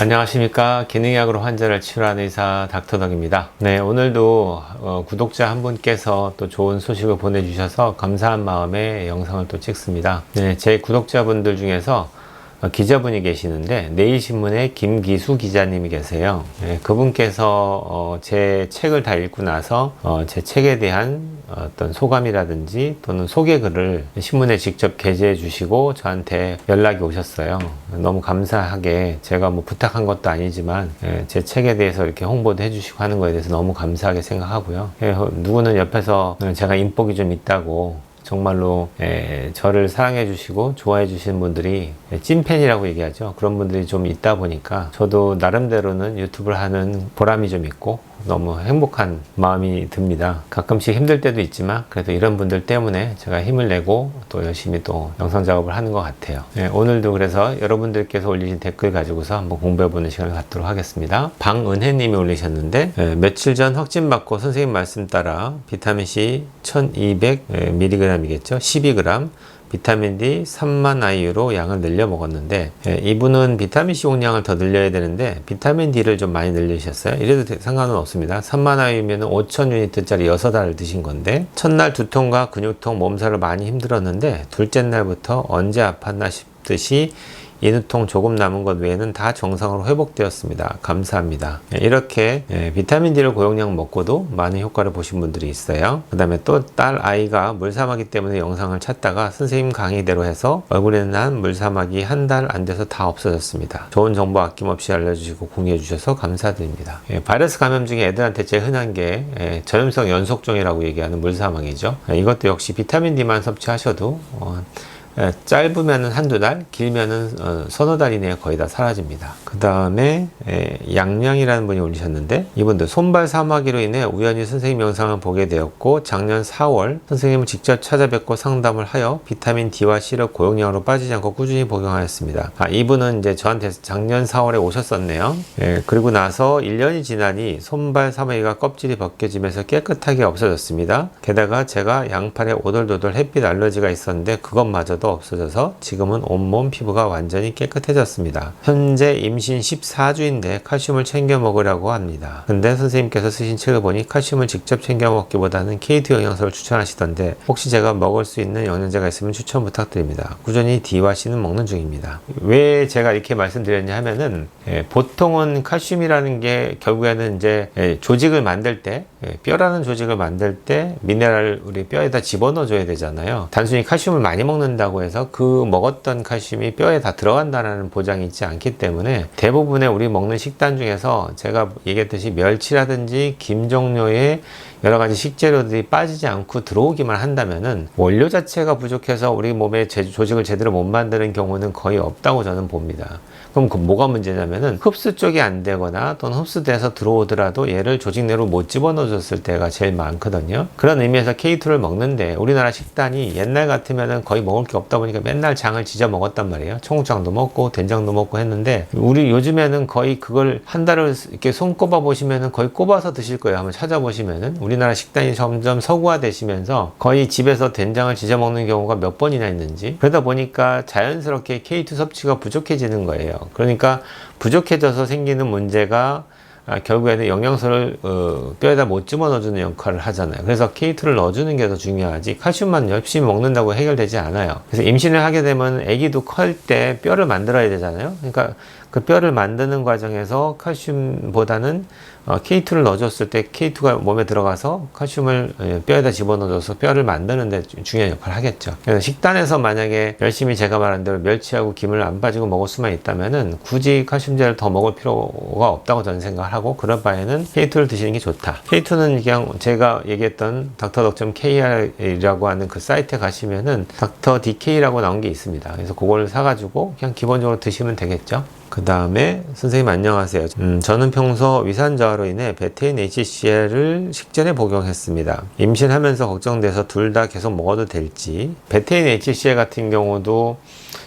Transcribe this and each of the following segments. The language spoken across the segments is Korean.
안녕하십니까. 기능의학으로 환자를 치료하는 의사 닥터덕입니다. 네 오늘도 어, 구독자 한 분께서 또 좋은 소식을 보내주셔서 감사한 마음에 영상을 또 찍습니다. 네, 제 구독자분들 중에서 어, 기자분이 계시는데 내일신문의 김기수 기자님이 계세요. 네, 그분께서 어, 제 책을 다 읽고 나서 어, 제 책에 대한 어떤 소감이라든지 또는 소개글을 신문에 직접 게재해 주시고 저한테 연락이 오셨어요. 너무 감사하게 제가 뭐 부탁한 것도 아니지만 예, 제 책에 대해서 이렇게 홍보도 해주시고 하는 거에 대해서 너무 감사하게 생각하고요. 예, 누구는 옆에서 제가 인복이 좀 있다고 정말로 에, 저를 사랑해 주시고 좋아해 주시는 분들이 에, 찐팬이라고 얘기하죠. 그런 분들이 좀 있다 보니까 저도 나름대로는 유튜브를 하는 보람이 좀 있고 너무 행복한 마음이 듭니다. 가끔씩 힘들 때도 있지만 그래도 이런 분들 때문에 제가 힘을 내고 또 열심히 또 영상 작업을 하는 것 같아요. 네, 오늘도 그래서 여러분들께서 올리신 댓글 가지고서 한번 공부해보는 시간을 갖도록 하겠습니다. 방은혜님이 올리셨는데 네, 며칠 전 확진 받고 선생님 말씀 따라 비타민C 1200mg이겠죠? 12g 비타민 D 3만 IU로 양을 늘려 먹었는데 예, 이분은 비타민 C 용량을 더 늘려야 되는데 비타민 D를 좀 많이 늘리셨어요. 이래도 대- 상관은 없습니다. 3만 IU면 5천 유니트짜리 6알을 드신 건데 첫날 두통과 근육통, 몸살을 많이 힘들었는데 둘째 날부터 언제 아팠나 싶듯이 인후통 조금 남은 것 외에는 다 정상으로 회복되었습니다. 감사합니다. 예, 이렇게 예, 비타민 D를 고용량 먹고도 많은 효과를 보신 분들이 있어요. 그 다음에 또 딸 아이가 물사마귀 때문에 영상을 찾다가 선생님 강의대로 해서 얼굴에 난 물사마귀 한달 안 돼서 다 없어졌습니다. 좋은 정보 아낌없이 알려주시고 공유해 주셔서 감사드립니다. 예, 바이러스 감염 중에 애들한테 제일 흔한 게 예, 전염성 연속종이라고 얘기하는 물사마귀죠. 예, 이것도 역시 비타민 D만 섭취하셔도 어, 예, 짧으면은 한두 달, 길면은 어, 서너 달 이내에 거의 다 사라집니다. 그 다음에 양양이라는 분이 올리셨는데 이분도 손발 사마귀로 인해 우연히 선생님 영상을 보게 되었고 작년 4월 선생님을 직접 찾아뵙고 상담을 하여 비타민 D와 C를 고용량으로 빠지지 않고 꾸준히 복용하였습니다. 아, 이분은 이제 저한테 작년 4월에 오셨었네요. 예, 그리고 나서 1년이 지나니 손발 사마귀가 껍질이 벗겨지면서 깨끗하게 없어졌습니다. 게다가 제가 양팔에 오돌도돌 햇빛 알러지가 있었는데 그것마저도 없어져서 지금은 온몸 피부가 완전히 깨끗해졌습니다. 현재 임신 14주인데 칼슘을 챙겨 먹으라고 합니다. 근데 선생님께서 쓰신 책을 보니 칼슘을 직접 챙겨 먹기보다는 K2 영양소를 추천하시던데 혹시 제가 먹을 수 있는 영양제가 있으면 추천 부탁드립니다. 꾸준히 D와 C는 먹는 중입니다. 왜 제가 이렇게 말씀드렸냐 하면은 예, 보통은 칼슘이라는 게 결국에는 이제 예, 조직을 만들 때 예, 뼈라는 조직을 만들 때 미네랄 우리 뼈에다 집어넣어 줘야 되잖아요. 단순히 칼슘을 많이 먹는다고 해서 그 먹었던 칼슘이 뼈에 다 들어간다는 보장이 있지 않기 때문에 대부분의 우리 먹는 식단 중에서 제가 얘기했듯이 멸치라든지 김 종류의 여러 가지 식재료들이 빠지지 않고 들어오기만 한다면은 원료 자체가 부족해서 우리 몸의 제- 조직을 제대로 못 만드는 경우는 거의 없다고 저는 봅니다. 그럼 그 뭐가 문제냐면은 흡수 쪽이 안 되거나 또는 흡수돼서 들어오더라도 얘를 조직 내로 못 집어넣어 줬을 때가 제일 많거든요. 그런 의미에서 K2를 먹는데 우리나라 식단이 옛날 같으면은 거의 먹을 게 없다 보니까 맨날 장을 지져 먹었단 말이에요. 청국장도 먹고 된장도 먹고 했는데 우리 요즘에는 거의 그걸 한 달을 이렇게 손 꼽아 보시면은 거의 꼽아서 드실 거예요. 한번 찾아보시면은 우리나라 식단이 점점 서구화되시면서 거의 집에서 된장을 지져 먹는 경우가 몇 번이나 있는지 그러다 보니까 자연스럽게 K2 섭취가 부족해지는 거예요. 그러니까 부족해져서 생기는 문제가 아, 결국에는 영양소를 어, 뼈에다 못 집어넣어주는 역할을 하잖아요. 그래서 K2를 넣어주는 게 더 중요하지 칼슘만 열심히 먹는다고 해결되지 않아요. 그래서 임신을 하게 되면 아기도 클 때 뼈를 만들어야 되잖아요. 그러니까 그 뼈를 만드는 과정에서 칼슘보다는 어, K2를 넣어줬을 때 K2가 몸에 들어가서 칼슘을 예, 뼈에다 집어넣어줘서 뼈를 만드는 데 주- 중요한 역할을 하겠죠. 그래서 식단에서 만약에 열심히 제가 말한 대로 멸치하고 김을 안 빠지고 먹을 수만 있다면은 굳이 칼슘제를 더 먹을 필요가 없다고 저는 생각을 하고 그럴 바에는 K2를 드시는 게 좋다. K2는 그냥 제가 얘기했던 닥터덕.kr이라고 하는 그 사이트에 가시면은 닥터 DK라고 나온 게 있습니다. 그래서 그걸 사가지고 그냥 기본적으로 드시면 되겠죠. 그 다음에 선생님 안녕하세요. 음, 저는 평소 위산저하로 인해 베테인 HCL을 식전에 복용했습니다. 임신하면서 걱정돼서 둘 다 계속 먹어도 될지. 베테인 HCL 같은 경우도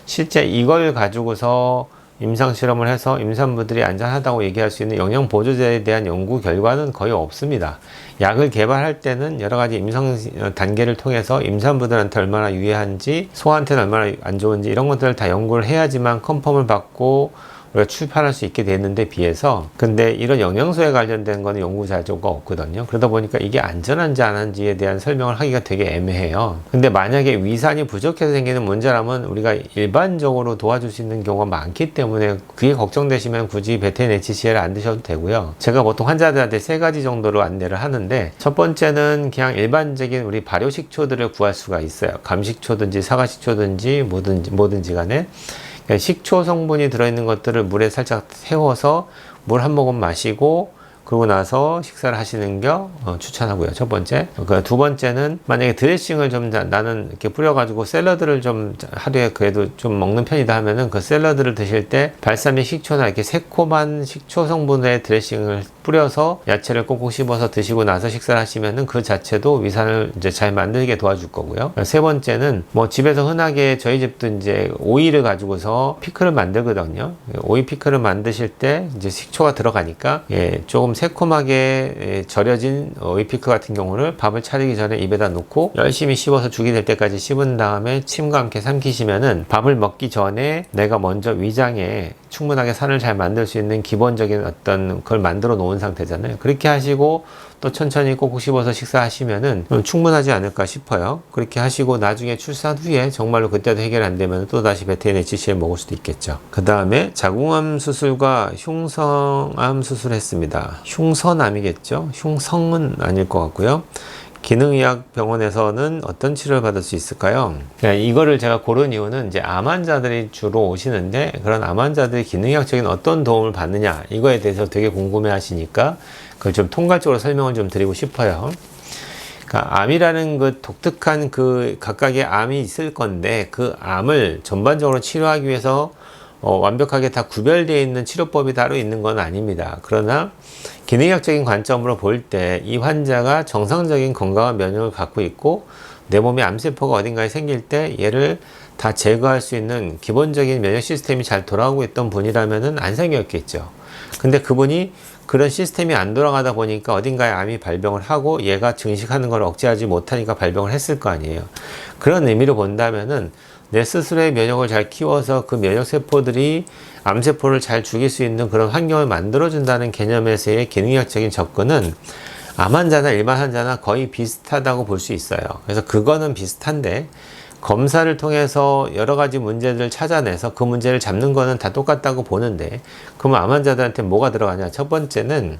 실제 이걸 가지고서 임상 실험을 해서 임산부들이 안전하다고 얘기할 수 있는 영양 보조제에 대한 연구 결과는 거의 없습니다. 약을 개발할 때는 여러 가지 임상 단계를 통해서 임산부들한테 얼마나 유해한지, 소한테는 얼마나 안 좋은지 이런 것들을 다 연구를 해야지만 컨펌을 받고 우리가 출판할 수 있게 됐는데 비해서 근데 이런 영양소에 관련된 거는 연구 자료가 없거든요. 그러다 보니까 이게 안전한지 안 한지에 대한 설명을 하기가 되게 애매해요. 근데 만약에 위산이 부족해서 생기는 문제라면 우리가 일반적으로 도와줄 수 있는 경우가 많기 때문에 그게 걱정되시면 굳이 HCL 안 드셔도 되고요. 제가 보통 환자들한테 세 가지 정도로 안내를 하는데 첫 번째는 그냥 일반적인 우리 발효 식초들을 구할 수가 있어요. 감식초든지 사과식초든지 뭐든지 뭐든지 간에 식초 성분이 들어있는 것들을 물에 살짝 세워서 물 한 모금 마시고 그러고 나서 식사를 하시는 겨 어, 추천하고요. 첫 번째. 그 두 번째는 만약에 드레싱을 좀 자- 나는 이렇게 뿌려가지고 샐러드를 좀 자- 하루에 그래도 좀 먹는 편이다 하면은 그 샐러드를 드실 때 발사믹 식초나 이렇게 새콤한 식초 성분의 드레싱을 뿌려서 야채를 꼭꼭 씹어서 드시고 나서 식사를 하시면은 그 자체도 위산을 이제 잘 만들게 도와줄 거고요. 세 번째는 뭐 집에서 흔하게 저희 집도 이제 오이를 가지고서 피클을 만들거든요. 오이 피클을 만드실 때 이제 식초가 들어가니까 예, 조금 새콤하게 예, 절여진 오이 피클 같은 경우를 밥을 차리기 전에 입에다 놓고 열심히 씹어서 죽이 될 때까지 씹은 다음에 침과 함께 삼키시면은 밥을 먹기 전에 내가 먼저 위장에 충분하게 산을 잘 만들 수 있는 기본적인 어떤 걸 만들어 놓은 상태잖아요. 그렇게 하시고 또 천천히 꼭꼭 씹어서 식사하시면은 좀 충분하지 않을까 싶어요. 그렇게 하시고 나중에 출산 후에 정말로 그때도 해결 안 되면 또 다시 베테인 HCL 먹을 수도 있겠죠. 그 다음에 자궁암 수술과 흉성암 수술했습니다. 흉선암이겠죠. 흉성은 아닐 것 같고요. 기능의학 병원에서는 어떤 치료를 받을 수 있을까요? 네, 이거를 제가 고른 이유는 이제 암 환자들이 주로 오시는데 그런 암 환자들이 기능의학적인 어떤 도움을 받느냐 이거에 대해서 되게 궁금해 하시니까 그걸 좀 통괄적으로 설명을 좀 드리고 싶어요. 그러니까 암이라는 그 독특한 그 각각의 암이 있을 건데 그 암을 전반적으로 치료하기 위해서 어, 완벽하게 다 구별되어 있는 치료법이 따로 있는 건 아닙니다. 그러나 기능학적인 관점으로 볼 때 이 환자가 정상적인 건강한 면역을 갖고 있고 내 몸에 암세포가 어딘가에 생길 때 얘를 다 제거할 수 있는 기본적인 면역 시스템이 잘 돌아가고 있던 분이라면은 안 생겼겠죠. 근데 그분이 그런 시스템이 안 돌아가다 보니까 어딘가에 암이 발병을 하고 얘가 증식하는 걸 억제하지 못하니까 발병을 했을 거 아니에요. 그런 의미로 본다면은 내 스스로의 면역을 잘 키워서 그 면역 세포들이 암세포를 잘 죽일 수 있는 그런 환경을 만들어준다는 개념에서의 기능학적인 접근은 암 환자나 일반 환자나 거의 비슷하다고 볼 수 있어요. 그래서 그거는 비슷한데 검사를 통해서 여러 가지 문제들을 찾아내서 그 문제를 잡는 거는 다 똑같다고 보는데 그러면 암 환자들한테 뭐가 들어가냐? 첫 번째는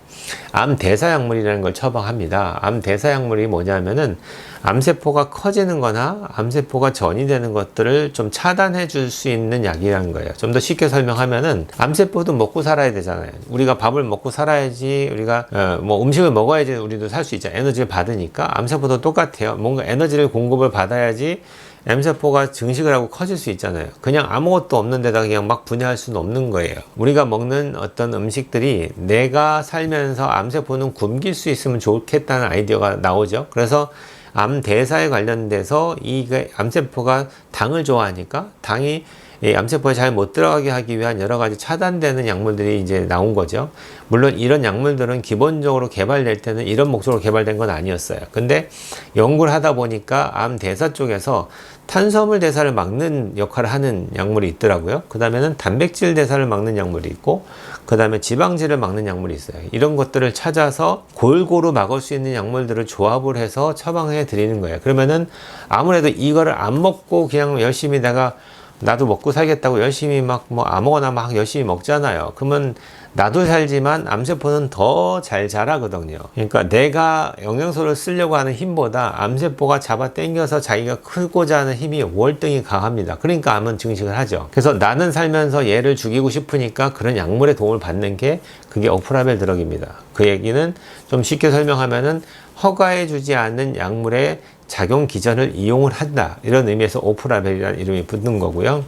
암 대사약물이라는 걸 처방합니다. 암 대사약물이 뭐냐면은 암세포가 커지는 거나 암세포가 전이 되는 것들을 좀 차단해 줄 수 있는 약이라는 거예요. 좀 더 쉽게 설명하면은 암세포도 먹고 살아야 되잖아요. 우리가 밥을 먹고 살아야지 우리가 어, 뭐 음식을 먹어야지 우리도 살 수 있잖아요. 에너지를 받으니까 암세포도 똑같아요. 뭔가 에너지를 공급을 받아야지 M세포가 증식을 하고 커질 수 있잖아요. 그냥 아무것도 없는 데다 그냥 막 분해할 수는 없는 거예요. 우리가 먹는 어떤 음식들이 내가 살면서 암세포는 굶길 수 있으면 좋겠다는 아이디어가 나오죠. 그래서 암 대사에 관련돼서 이 암세포가 당을 좋아하니까 당이 이 암세포에 잘 못 들어가게 하기 위한 여러 가지 차단되는 약물들이 이제 나온 거죠. 물론 이런 약물들은 기본적으로 개발될 때는 이런 목적으로 개발된 건 아니었어요. 근데 연구를 하다 보니까 암 대사 쪽에서 탄수화물 대사를 막는 역할을 하는 약물이 있더라고요. 그 다음에는 단백질 대사를 막는 약물이 있고, 그 다음에 지방질을 막는 약물이 있어요. 이런 것들을 찾아서 골고루 막을 수 있는 약물들을 조합을 해서 처방해 드리는 거예요. 그러면은 아무래도 이거를 안 먹고 그냥 열심히 내가 나도 먹고 살겠다고 열심히 막 뭐 아무거나 막 열심히 먹잖아요. 그러면 나도 살지만 암세포는 더 잘 자라거든요. 그러니까 내가 영양소를 쓰려고 하는 힘보다 암세포가 잡아 당겨서 자기가 크고자 하는 힘이 월등히 강합니다. 그러니까 암은 증식을 하죠. 그래서 나는 살면서 얘를 죽이고 싶으니까 그런 약물의 도움을 받는 게 그게 오프라벨 드럭입니다. 그 얘기는 좀 쉽게 설명하면은 허가해 주지 않는 약물의 작용 기전을 이용을 한다. 이런 의미에서 오프라벨이라는 이름이 붙는 거고요.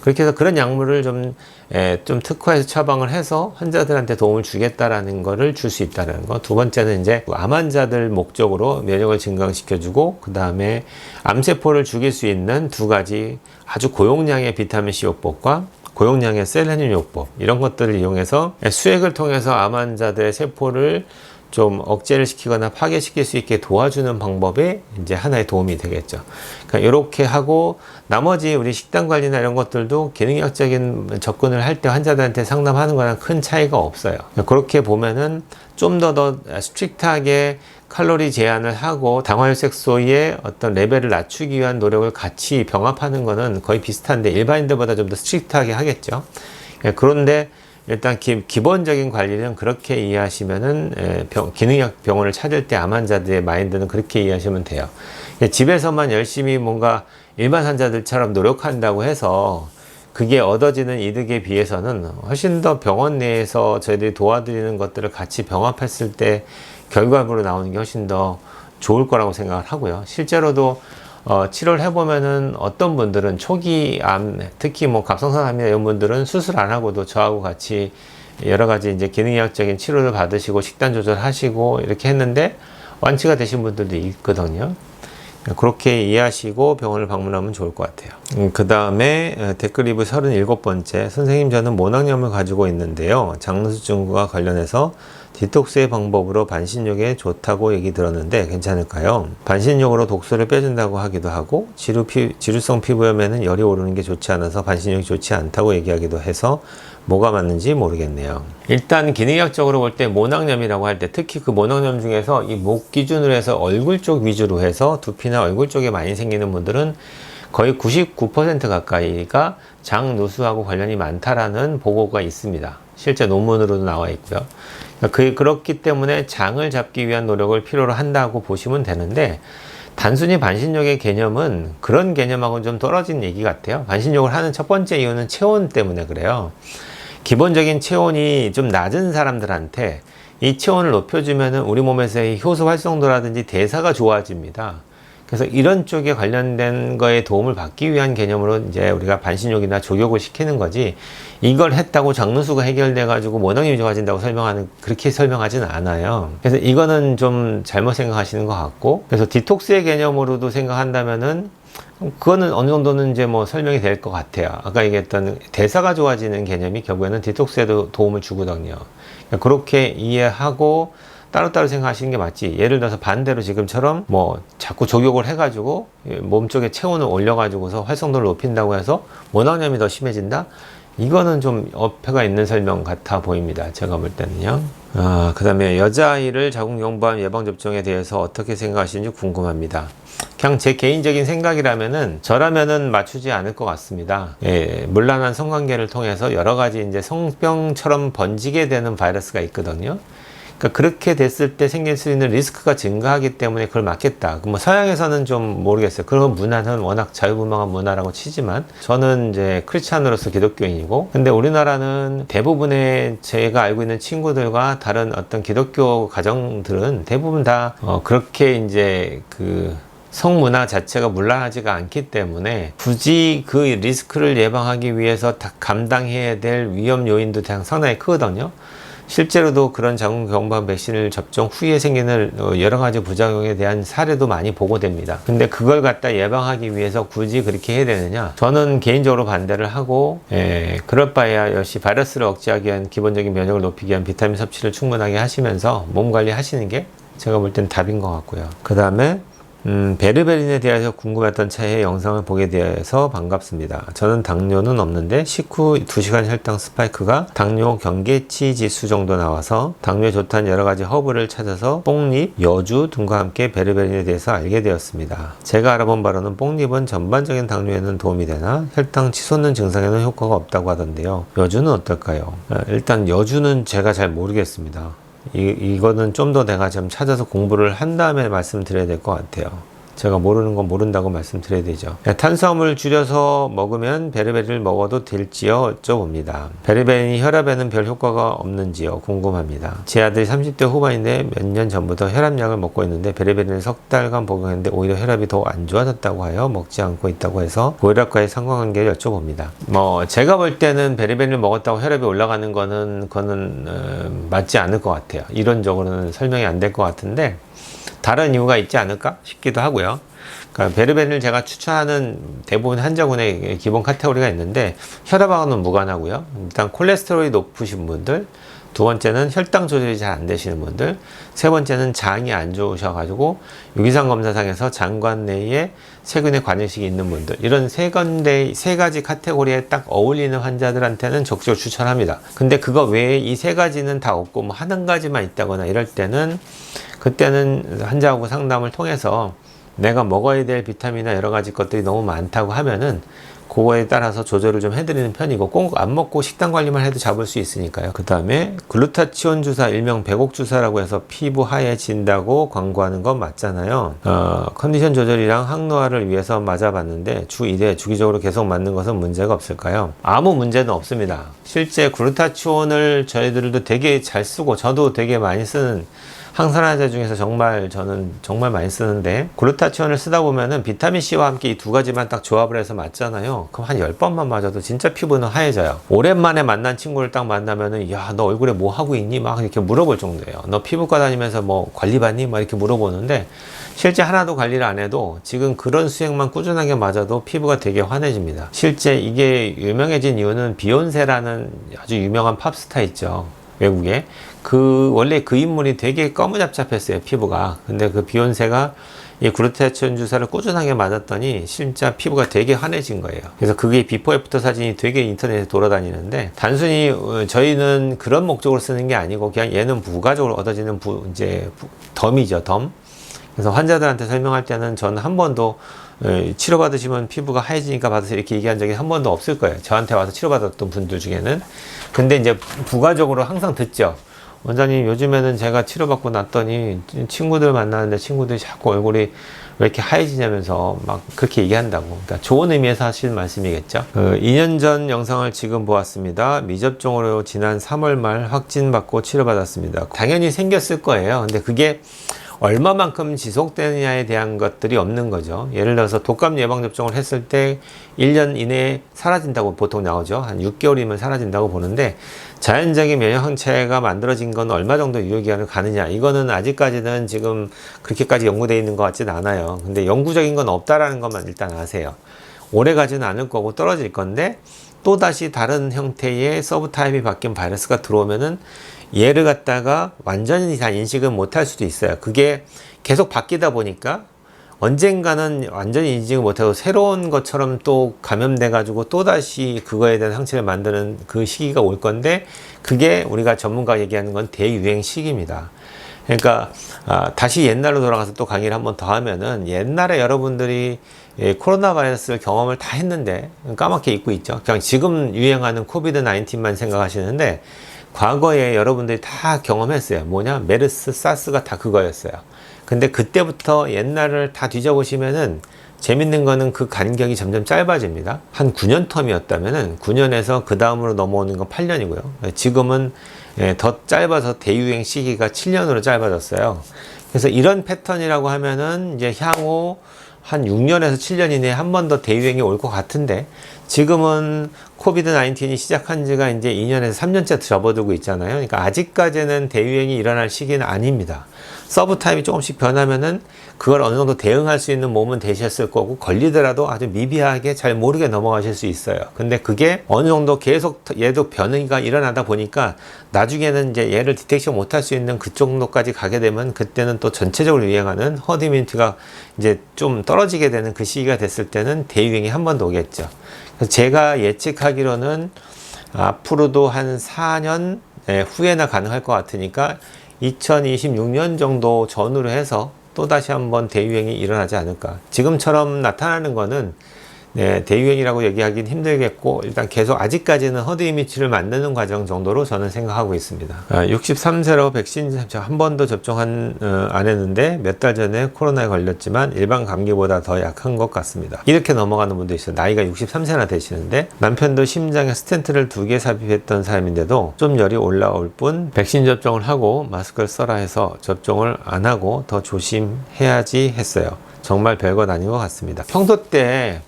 그렇게 해서 그런 약물을 좀, 에, 좀 특화해서 처방을 해서 환자들한테 도움을 주겠다라는 거를 줄 수 있다는 거. 두 번째는 이제 암 환자들 목적으로 면역을 증강시켜주고, 그 다음에 암세포를 죽일 수 있는 두 가지 아주 고용량의 비타민C 요법과 고용량의 셀레늄 요법. 이런 것들을 이용해서 수액을 통해서 암 환자들의 세포를 좀 억제를 시키거나 파괴시킬 수 있게 도와주는 방법이 이제 하나의 도움이 되겠죠. 그러니까 이렇게 하고 나머지 우리 식단 관리나 이런 것들도 기능학적인 접근을 할 때 환자들한테 상담하는 거랑 큰 차이가 없어요. 그러니까 그렇게 보면은 좀 더 더 스트릭트하게 칼로리 제한을 하고 당화혈색소의 어떤 레벨을 낮추기 위한 노력을 같이 병합하는 거는 거의 비슷한데 일반인들보다 좀 더 스트릭트하게 하겠죠. 예, 그런데 일단 기, 기본적인 관리는 그렇게 이해하시면은 에, 병, 기능약 병원을 찾을 때 암 환자들의 마인드는 그렇게 이해하시면 돼요. 예, 집에서만 열심히 뭔가 일반 환자들처럼 노력한다고 해서 그게 얻어지는 이득에 비해서는 훨씬 더 병원 내에서 저희들이 도와드리는 것들을 같이 병합했을 때 결과물로 나오는 게 훨씬 더 좋을 거라고 생각을 하고요. 실제로도 어, 치료를 해보면은 어떤 분들은 초기 암, 특히 뭐 갑상선 암이나 이런 분들은 수술 안 하고도 저하고 같이 여러 가지 이제 기능의학적인 치료를 받으시고 식단 조절하시고 이렇게 했는데 완치가 되신 분들도 있거든요. 그렇게 이해하시고 병원을 방문하면 좋을 것 같아요. 그 다음에 댓글 리뷰 37번째. 선생님, 저는 모낭염을 가지고 있는데요. 장누수증과 관련해서 디톡스의 방법으로 반신욕에 좋다고 얘기 들었는데 괜찮을까요? 반신욕으로 독소를 빼준다고 하기도 하고 지루 피, 지루성 피부염에는 열이 오르는 게 좋지 않아서 반신욕이 좋지 않다고 얘기하기도 해서 뭐가 맞는지 모르겠네요. 일단 기능학적으로 볼 때 모낭염이라고 할 때 특히 그 모낭염 중에서 이 목 기준으로 해서 얼굴 쪽 위주로 해서 두피나 얼굴 쪽에 많이 생기는 분들은 거의 99% 가까이가 장 누수하고 관련이 많다라는 보고가 있습니다. 실제 논문으로도 나와 있고요. 그, 그렇기 때문에 장을 잡기 위한 노력을 필요로 한다고 보시면 되는데 단순히 반신욕의 개념은 그런 개념하고는 좀 떨어진 얘기 같아요. 반신욕을 하는 첫 번째 이유는 체온 때문에 그래요. 기본적인 체온이 좀 낮은 사람들한테 이 체온을 높여주면 우리 몸에서의 효소 활성도라든지 대사가 좋아집니다. 그래서 이런 쪽에 관련된 거에 도움을 받기 위한 개념으로 이제 우리가 반신욕이나 조욕을 시키는 거지 이걸 했다고 장누수가 해결돼 가지고 모낭염이 좋아진다고 설명하는 그렇게 설명하지는 않아요. 그래서 이거는 좀 잘못 생각하시는 것 같고 그래서 디톡스의 개념으로도 생각한다면은 그거는 어느 정도는 이제 뭐 설명이 될 것 같아요. 아까 얘기했던 대사가 좋아지는 개념이 결국에는 디톡스에도 도움을 주거든요. 그러니까 그렇게 이해하고 따로따로 생각하시는 게 맞지. 예를 들어서 반대로 지금처럼 뭐 자꾸 족욕을 해가지고 몸쪽에 체온을 올려가지고서 활성도를 높인다고 해서 모낭염이 더 심해진다? 이거는 좀 어폐가 있는 설명 같아 보입니다. 제가 볼 때는요. 아, 그 다음에 여자아이를 자궁경부암 예방접종에 대해서 어떻게 생각하시는지 궁금합니다. 그냥 제 개인적인 생각이라면은 저라면은 맞추지 않을 것 같습니다. 예, 물란한 성관계를 통해서 여러 가지 이제 성병처럼 번지게 되는 바이러스가 있거든요. 그러니까 그렇게 됐을 때 생길 수 있는 리스크가 증가하기 때문에 그걸 막겠다. 뭐 서양에서는 좀 모르겠어요. 그런 문화는 워낙 자유분방한 문화라고 치지만 저는 이제 크리스찬으로서 기독교인이고 근데 우리나라는 대부분의 제가 알고 있는 친구들과 다른 어떤 기독교 가정들은 대부분 다 어, 그렇게 이제 그 성문화 자체가 문란하지가 않기 때문에 굳이 그 리스크를 예방하기 위해서 다 감당해야 될 위험 요인도 상당히 크거든요. 실제로도 그런 자궁경부암 백신을 접종 후에 생기는 어, 여러 가지 부작용에 대한 사례도 많이 보고됩니다. 근데 그걸 갖다 예방하기 위해서 굳이 그렇게 해야 되느냐? 저는 개인적으로 반대를 하고, 예, 그럴 바에야 역시 바이러스를 억제하기 위한 기본적인 면역을 높이기 위한 비타민 섭취를 충분하게 하시면서 몸 관리 하시는 게 제가 볼 땐 답인 것 같고요. 그 다음에 음, 베르베린에 대해서 궁금했던 차의 영상을 보게 되어서 반갑습니다. 저는 당뇨는 없는데 식후 2시간 혈당 스파이크가 당뇨 경계치 지수 정도 나와서 당뇨에 좋다는 여러 가지 허브를 찾아서 뽕잎, 여주 등과 함께 베르베린에 대해서 알게 되었습니다. 제가 알아본 바로는 뽕잎은 전반적인 당뇨에는 도움이 되나 혈당 치솟는 증상에는 효과가 없다고 하던데요. 여주는 어떨까요? 아, 일단 여주는 제가 잘 모르겠습니다. 이, 이거는 좀 더 내가 좀 찾아서 공부를 한 다음에 말씀드려야 될 것 같아요. 제가 모르는 건 모른다고 말씀드려야 되죠. 네, 탄수화물 줄여서 먹으면 베르베리를 먹어도 될지요? 여쭤봅니다. 베르베린이 혈압에는 별 효과가 없는지요? 궁금합니다. 제 아들이 30대 후반인데 몇 년 전부터 혈압약을 먹고 있는데 베르베린을 석 달간 복용했는데 오히려 혈압이 더 안 좋아졌다고 하여 먹지 않고 있다고 해서 고혈압과의 상관관계를 여쭤봅니다. 뭐 제가 볼 때는 베르베린을 먹었다고 혈압이 올라가는 거는 그거는 어, 맞지 않을 것 같아요. 이론적으로는 설명이 안 될 것 같은데 다른 이유가 있지 않을까 싶기도 하고요. 그러니까 베르벤을 제가 추천하는 대부분 환자군의 기본 카테고리가 있는데 혈압하고는 무관하고요. 일단 콜레스테롤이 높으신 분들, 두 번째는 혈당 조절이 잘 안 되시는 분들, 세 번째는 장이 안 좋으셔가지고 유기산 검사상에서 장관 내에 세균의 관여식이 있는 분들 이런 세 건데 세 가지 카테고리에 딱 어울리는 환자들한테는 적극적으로 추천합니다. 근데 그거 외에 이 세 가지는 다 없고 뭐 한 가지만 있다거나 이럴 때는 그때는 환자하고 상담을 통해서 내가 먹어야 될 비타민이나 여러 가지 것들이 너무 많다고 하면은 그거에 따라서 조절을 좀 해드리는 편이고 꼭 안 먹고 식단 관리만 해도 잡을 수 있으니까요. 그 다음에 글루타치온 주사 일명 백옥 주사라고 해서 피부 하얘진다고 광고하는 건 맞잖아요. 어, 컨디션 조절이랑 항노화를 위해서 맞아봤는데 주 1회 주기적으로 계속 맞는 것은 문제가 없을까요? 아무 문제는 없습니다. 실제 글루타치온을 저희들도 되게 잘 쓰고 저도 되게 많이 쓰는 항산화제 중에서 정말 저는 정말 많이 쓰는데 글루타치온을 쓰다 보면은 비타민 C와 함께 이 두 가지만 딱 조합을 해서 맞잖아요. 그럼 한 10번만 맞아도 진짜 피부는 하얘져요. 오랜만에 만난 친구를 딱 만나면은 야, 너 얼굴에 뭐 하고 있니? 막 이렇게 물어볼 정도예요. 너 피부과 다니면서 뭐 관리 받니? 막 이렇게 물어보는데 실제 하나도 관리를 안 해도 지금 그런 수액만 꾸준하게 맞아도 피부가 되게 환해집니다. 실제 이게 유명해진 이유는 비욘세라는 아주 유명한 팝스타 있죠. 외국에 그 원래 그 인물이 되게 거무잡잡했어요 피부가 근데 그 비욘세가 이 글루타치온 주사를 꾸준하게 맞았더니 진짜 피부가 되게 환해진 거예요. 그래서 그게 비포 애프터 사진이 되게 인터넷에 돌아다니는데 단순히 어, 저희는 그런 목적으로 쓰는 게 아니고 그냥 얘는 부가적으로 얻어지는 부, 이제 부- 덤이죠 덤. 그래서 환자들한테 설명할 때는 저는 한 번도 어, 치료받으시면 피부가 하얘지니까 받으세요 이렇게 얘기한 적이 한 번도 없을 거예요. 저한테 와서 치료받았던 분들 중에는. 근데 이제 부가적으로 항상 듣죠. 원장님 요즘에는 제가 치료받고 났더니 친구들 만나는데 친구들이 자꾸 얼굴이 왜 이렇게 하얘지냐면서 막 그렇게 얘기한다고. 그러니까 좋은 의미에서 하시는 말씀이겠죠. 그 2년 전 영상을 지금 보았습니다. 미접종으로 지난 3월 말 확진받고 치료받았습니다. 당연히 생겼을 거예요. 근데 그게 얼마만큼 지속되느냐에 대한 것들이 없는 거죠. 예를 들어서 독감 예방 접종을 했을 때 1년 이내에 사라진다고 보통 나오죠. 한 6개월이면 사라진다고 보는데 자연적인 면역 항체가 만들어진 건 얼마 정도 유효 기간을 가느냐. 이거는 아직까지는 지금 그렇게까지 연구되어 있는 것 같지는 않아요. 근데 영구적인 건 없다라는 것만 일단 아세요. 오래 가지는 않을 거고 떨어질 건데 또다시 다른 형태의 서브 타입이 바뀐 바이러스가 들어오면은 얘를 갖다가 완전히 다 인식은 못할 수도 있어요. 그게 계속 바뀌다 보니까 언젠가는 완전히 인식을 못하고 새로운 것처럼 또 감염돼 가지고 또 다시 그거에 대한 항체를 만드는 그 시기가 올 건데 그게 우리가 전문가 얘기하는 건 대유행 시기입니다. 그러니까 아, 다시 옛날로 돌아가서 또 강의를 한번 더 하면은 옛날에 여러분들이 예, 코로나 바이러스를 경험을 다 했는데 까맣게 잊고 있죠. 그냥 지금 유행하는 코비드 19만 생각하시는데 과거에 여러분들이 다 경험했어요. 뭐냐? 메르스, 사스가 다 그거였어요. 근데 그때부터 옛날을 다 뒤져보시면은 재밌는 거는 그 간격이 점점 짧아집니다. 한 9년 텀이었다면은 9년에서 그 다음으로 넘어오는 건 8년이고요. 지금은 예, 더 짧아서 대유행 시기가 7년으로 짧아졌어요. 그래서 이런 패턴이라고 하면은 이제 향후 한 6년에서 7년 이내에 한 번 더 대유행이 올 것 같은데 지금은 코비드 19이 시작한 지가 이제 2년에서 3년째 접어들고 있잖아요. 그러니까 아직까지는 대유행이 일어날 시기는 아닙니다. 서브 타입이 조금씩 변하면은 그걸 어느 정도 대응할 수 있는 몸은 되셨을 거고 걸리더라도 아주 미비하게 잘 모르게 넘어가실 수 있어요. 근데 그게 어느 정도 계속 얘도 변이가 일어나다 보니까 나중에는 이제 얘를 디텍션 못할 수 있는 그 정도까지 가게 되면 그때는 또 전체적으로 유행하는 허드 이뮤니티가 이제 좀 떨어지게 되는 그 시기가 됐을 때는 대유행이 한 번 더 오겠죠. 그래서 제가 예측하기로는 앞으로도 한 4년 예, 후에나 가능할 것 같으니까 2026년 정도 전후로 해서 또 다시 한번 대유행이 일어나지 않을까. 지금처럼 나타나는 거는 네, 대유행이라고 얘기하기는 힘들겠고 일단 계속 아직까지는 허드 이미지를 만드는 과정 정도로 저는 생각하고 있습니다. 아, 63세로 백신 한 번도 접종한 어, 안 했는데 몇 달 전에 코로나에 걸렸지만 일반 감기보다 더 약한 것 같습니다. 이렇게 넘어가는 분도 있어요. 나이가 63세나 되시는데 남편도 심장에 스텐트를 두 개 삽입했던 사람인데도 좀 열이 올라올 뿐 백신 접종을 하고 마스크를 써라 해서 접종을 안 하고 더 조심해야지 했어요. 정말 별것 아닌 것 같습니다. 평소 때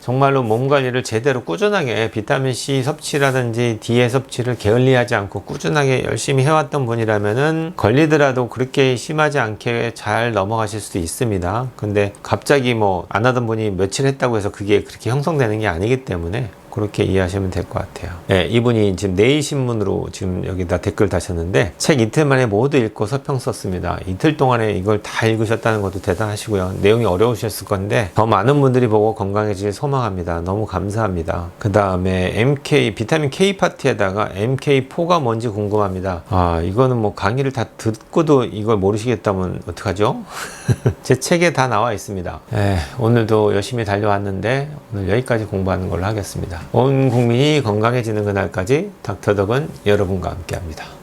정말로 몸 관리를 제대로 꾸준하게 비타민 C 섭취라든지 D의 섭취를 게을리하지 않고 꾸준하게 열심히 해왔던 분이라면은 걸리더라도 그렇게 심하지 않게 잘 넘어가실 수도 있습니다. 근데 갑자기 뭐 안 하던 분이 며칠 했다고 해서 그게 그렇게 형성되는 게 아니기 때문에 그렇게 이해하시면 될 것 같아요. 네, 이분이 지금 내일신문으로 지금 여기다 댓글 다셨는데 책 이틀 만에 모두 읽고 서평 썼습니다. 이틀 동안에 이걸 다 읽으셨다는 것도 대단하시고요. 내용이 어려우셨을 건데 더 많은 분들이 보고 건강해질 소망합니다. 너무 감사합니다. 그 다음에 MK 비타민 K 파트에다가 MK4가 뭔지 궁금합니다. 아 이거는 뭐 강의를 다 듣고도 이걸 모르시겠다면 어떡하죠? 제 책에 다 나와 있습니다. 에, 오늘도 열심히 달려왔는데 오늘 여기까지 공부하는 걸로 하겠습니다. 온 국민이 건강해지는 그날까지 닥터덕은 여러분과 함께합니다.